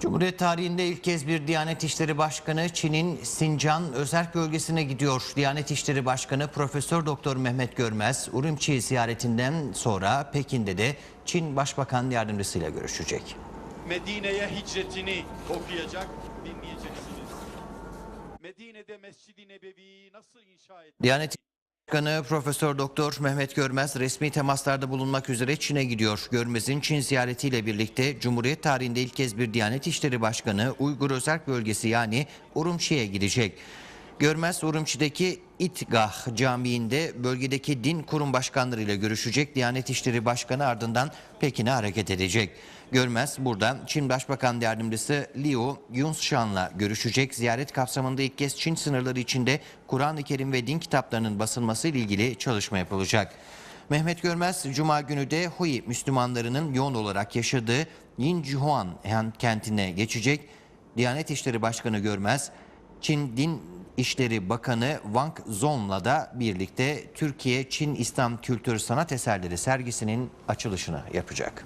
Cumhuriyet tarihinde ilk kez bir Diyanet İşleri Başkanı Çin'in Sincan özerk bölgesine gidiyor. Diyanet İşleri Başkanı Profesör Doktor Mehmet Görmez, Urumçi ziyaretinden sonra Pekin'de de Çin Başbakan Yardımcısıyla görüşecek. Medine'ye hicretini okuyacak, dinleyeceksiniz. Medine'de Mescid-i Nebevi nasıl inşa etti? Diyanet Başkanı Profesör Doktor Mehmet Görmez resmi temaslarda bulunmak üzere Çin'e gidiyor. Görmez'in Çin ziyaretiyle birlikte Cumhuriyet tarihinde ilk kez bir Diyanet İşleri Başkanı Uygur Özerk Bölgesi yani Urumçi'ye gidecek. Görmez Urumçi'deki İtgah Camii'nde bölgedeki din kurum başkanlarıyla görüşecek. Diyanet İşleri Başkanı ardından Pekin'e hareket edecek. Görmez burada Çin Başbakan Yardımcısı Liu Yunshan'la görüşecek. Ziyaret kapsamında ilk kez Çin sınırları içinde Kur'an-ı Kerim ve din kitaplarının basılması ile ilgili çalışma yapılacak. Mehmet Görmez, Cuma günü de Hui Müslümanlarının yoğun olarak yaşadığı Yinjuan kentine geçecek. Diyanet İşleri Başkanı Görmez, Çin Din İşleri Bakanı Wang Zon'la da birlikte Türkiye Çin İslam Kültür Sanat Eserleri sergisinin açılışını yapacak.